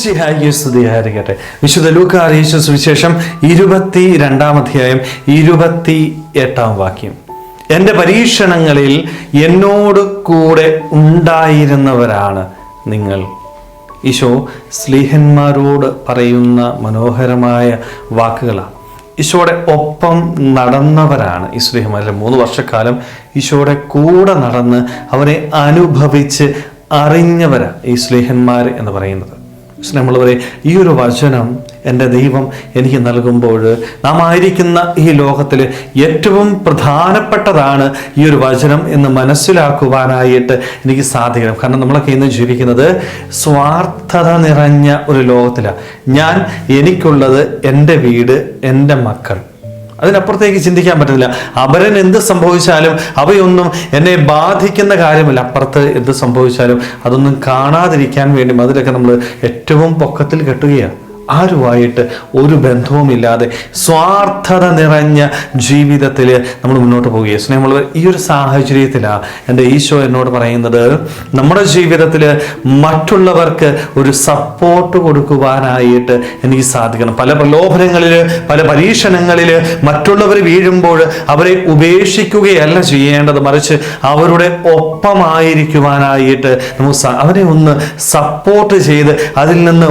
മിശിഹായിക്ക് സ്തുതിയായിരിക്കട്ടെ വിശുദ്ധ ലൂക്ക അറിയിച്ച സുവിശേഷം ഇരുപത്തി രണ്ടാം അധ്യായം ഇരുപത്തി എട്ടാം വാക്യം. എന്റെ പരീക്ഷണങ്ങളിൽ എന്നോട് കൂടെ ഉണ്ടായിരുന്നവരാണ് നിങ്ങൾ. ഈശോ സ്ലീഹന്മാരോട് പറയുന്ന മനോഹരമായ വാക്കുകളാണ് ഈശോയുടെ ഒപ്പം നടന്നവരാണ് ഈ സ്നേഹന്മാരെ മൂന്ന് വർഷക്കാലം ഈശോയുടെ കൂടെ നടന്ന് അവരെ അനുഭവിച്ച് അറിഞ്ഞവരാണ് ഈ സ്ലീഹന്മാർ എന്ന് പറയുന്നത്. സ്നേഹമുള്ളവരെ ഈ ഒരു വചനം എന്റെ ദൈവം എനിക്ക് നൽകുമ്പോൾ നാം ആയിരിക്കുന്ന ഈ ലോകത്തിൽ ഏറ്റവും പ്രധാനപ്പെട്ടതാണ് ഈ ഒരു വചനം എന്ന് മനസ്സിലാക്കുവാനായിട്ട് എനിക്ക് സാധിക്കണം. കാരണം നമ്മളൊക്കെ ഇന്ന് ജീവിക്കുന്നത് സ്വാർത്ഥത നിറഞ്ഞ ഒരു ലോകത്തിലാണ്. ഞാൻ എനിക്കുള്ളത് എന്റെ വീട് എന്റെ മക്കൾ. അതിനപ്പുറത്തേക്ക് ചിന്തിക്കാൻ പറ്റുന്നില്ല അപരൻ എന്ത് സംഭവിച്ചാലും അവയൊന്നും എന്നെ ബാധിക്കുന്ന കാര്യമല്ല. അപ്പുറത്ത് എന്ത് സംഭവിച്ചാലും അതൊന്നും കാണാതിരിക്കാൻ വേണ്ടി അതിലൊക്കെ നമ്മൾ ഏറ്റവും പൊക്കത്തിൽ കെട്ടുകയാണ്. ആരുമായിട്ട് ഒരു ബന്ധവുമില്ലാതെ സ്വാർത്ഥത നിറഞ്ഞ ജീവിതത്തിൽ നമ്മൾ മുന്നോട്ട് പോവുകയാണ് സ്നേഹമുള്ളവർ ഈ ഒരു സാഹചര്യത്തിലാണ് എന്റെ ഈശോ എന്നോട് പറയുന്നത് നമ്മുടെ ജീവിതത്തിൽ മറ്റുള്ളവർക്ക് ഒരു സപ്പോർട്ട് കൊടുക്കുവാനായിട്ട് എനിക്ക് സാധിക്കണം. പല പ്രലോഭനങ്ങളിൽ പല പരീക്ഷണങ്ങളിൽ മറ്റുള്ളവർ വീഴുമ്പോൾ അവരെ ഉപേക്ഷിക്കുകയല്ല ചെയ്യേണ്ടത്. മറിച്ച് അവരുടെ ഒപ്പമായിരിക്കുവാനായിട്ട് നമുക്ക് അവരെ ഒന്ന് സപ്പോർട്ട് ചെയ്ത് അതിൽ നിന്ന്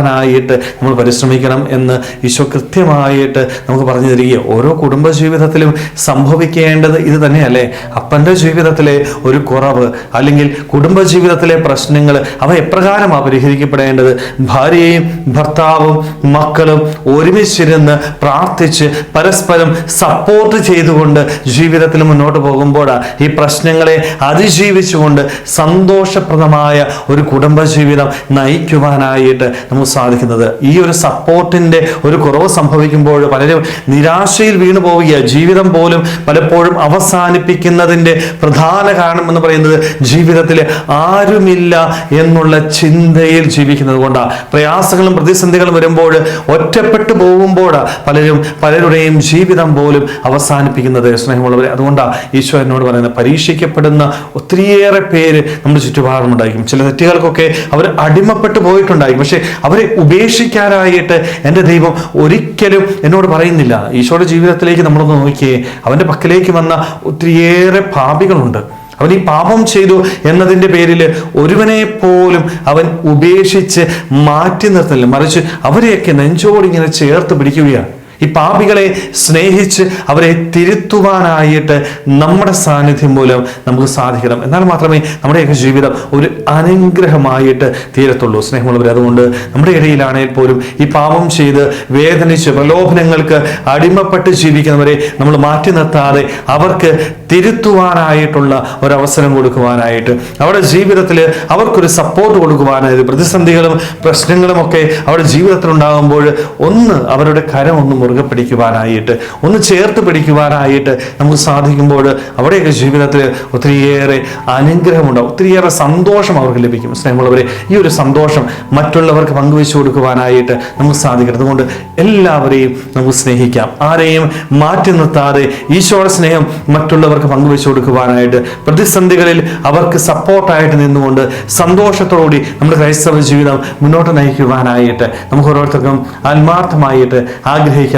മോചിപ്പിക്കുവാനായിട്ട് നമ്മൾ പരിശ്രമിക്കണം എന്ന് ഈശോ കൃത്യമായിട്ട് നമുക്ക് പറഞ്ഞു തരികയോ ഓരോ കുടുംബ ജീവിതത്തിലും സംഭവിക്കേണ്ടത് ഇത് തന്നെയല്ലേ? അപ്പന്റെ ജീവിതത്തിലെ ഒരു കുറവ് അല്ലെങ്കിൽ കുടുംബ ജീവിതത്തിലെ പ്രശ്നങ്ങൾ അവ എപ്രകാരമാണ് പരിഹരിക്കപ്പെടേണ്ടത്? ഭാര്യയും ഭർത്താവും മക്കളും ഒരുമിച്ചിരുന്ന് പ്രാർത്ഥിച്ച് പരസ്പരം സപ്പോർട്ട് ചെയ്തുകൊണ്ട് ജീവിതത്തിൽ മുന്നോട്ട് പോകുമ്പോഴാണ് ഈ പ്രശ്നങ്ങളെ അതിജീവിച്ചുകൊണ്ട് സന്തോഷപ്രദമായ ഒരു കുടുംബ ജീവിതം നയിക്കുവാനായിട്ട് നമുക്ക് സാധിക്കുന്നത്. ഈ ഒരു സപ്പോർട്ടിന്റെ ഒരു കുറവ് സംഭവിക്കുമ്പോൾ പലരും നിരാശയിൽ വീണു പോവുക ജീവിതം പോലും പലപ്പോഴും അവസാനിപ്പിക്കുന്നതിന്റെ പ്രധാന കാരണം എന്ന് പറയുന്നത് ജീവിതത്തിൽ ആരുമില്ല എന്നുള്ള ചിന്തയിൽ ജീവിക്കുന്നത് കൊണ്ടാണ് പ്രയാസങ്ങളും പ്രതിസന്ധികളും വരുമ്പോൾ ഒറ്റപ്പെട്ടു പോകുമ്പോൾ പലരും പലരുടെയും ജീവിതം പോലും അവസാനിപ്പിക്കുന്നത് സ്നേഹമുള്ളവരെ. അതുകൊണ്ടാണ് ഈശോ എന്നോട് പറയുന്നത് പരീക്ഷിക്കപ്പെടുന്ന ഒത്തിരിയേറെ പേര് നമ്മുടെ ചുറ്റുപാടുമുണ്ടായിരിക്കും. ചില തെറ്റുകൾക്കൊക്കെ അവർ അടിമപ്പെട്ടു പോയിട്ടുണ്ടായിരിക്കും. പക്ഷെ അവരെ ഉപേക്ഷിക്കാനായിട്ട് എന്റെ ദൈവം ഒരിക്കലും എന്നോട് പറയുന്നില്ല. ഈശോയുടെ ജീവിതത്തിലേക്ക് നമ്മളൊന്ന് നോക്കിയേ അവന്റെ പക്കലേക്ക് വന്ന ഒത്തിരിയേറെ പാപികളുണ്ട്. അവൻ ഈ പാപം ചെയ്തു എന്നതിന്റെ പേരിൽ ഒരുവനെ പോലും അവൻ ഉപേക്ഷിച്ച് മാറ്റി നിർത്തുന്നില്ല മറിച്ച് അവരെയൊക്കെ നെഞ്ചോടിങ്ങനെ ചേർത്ത് പിടിക്കുകയാണ്. ഈ പാപികളെ സ്നേഹിച്ച് അവരെ തിരുത്തുവാനായിട്ട് നമ്മുടെ സാന്നിധ്യം മൂലം നമുക്ക് സാധിക്കണം. എന്നാൽ മാത്രമേ നമ്മുടെയൊക്കെ ജീവിതം ഒരു അനുഗ്രഹമായിട്ട് തീരത്തുള്ളൂ. സ്നേഹമുള്ളവർ അതുകൊണ്ട് നമ്മുടെ ഇടയിലാണെങ്കിൽ പോലും ഈ പാപം ചെയ്ത് വേദനിച്ച് പ്രലോഭനങ്ങൾക്ക് അടിമപ്പെട്ട് ജീവിക്കുന്നവരെ നമ്മൾ മാറ്റി നിർത്താതെ അവർക്ക് തിരുത്തുവാനായിട്ടുള്ള ഒരവസരം കൊടുക്കുവാനായിട്ട് അവരുടെ ജീവിതത്തിൽ അവർക്കൊരു സപ്പോർട്ട് കൊടുക്കുവാനായിട്ട് പ്രതിസന്ധികളും പ്രശ്നങ്ങളും ഒക്കെ അവരുടെ ജീവിതത്തിൽ ഉണ്ടാകുമ്പോൾ ഒന്ന് അവരുടെ കരം ഒന്ന് മുറുകെ പിടിക്കുവാനായിട്ട് ഒന്ന് ചേർത്ത് പിടിക്കുവാനായിട്ട് നമുക്ക് സാധിക്കുമ്പോൾ അവിടെയൊക്കെ ജീവിതത്തിൽ ഒത്തിരിയേറെ അനുഗ്രഹമുണ്ടാവും ഒത്തിരിയേറെ സന്തോഷം അവർക്ക് ലഭിക്കും. സ്നേഹമുള്ളവരെ ഈ ഒരു സന്തോഷം മറ്റുള്ളവർക്ക് പങ്കുവെച്ചു കൊടുക്കുവാനായിട്ട് നമുക്ക് സാധിക്കണം അതുകൊണ്ട് എല്ലാവരെയും നമുക്ക് സ്നേഹിക്കാം. ആരെയും മാറ്റി നിർത്താതെ ഈശോയുടെ സ്നേഹം മറ്റുള്ളവർക്ക് പങ്കുവെച്ചു കൊടുക്കുവാനായിട്ട് പ്രതിസന്ധികളിൽ അവർക്ക് സപ്പോർട്ടായിട്ട് നിന്നുകൊണ്ട് സന്തോഷത്തോടുകൂടി നമ്മുടെ ക്രൈസ്തവ ജീവിതം മുന്നോട്ട് നയിക്കുവാനായിട്ട് നമുക്ക് ഓരോരുത്തർക്കും ആത്മാർത്ഥമായിട്ട് ആഗ്രഹിക്കാം.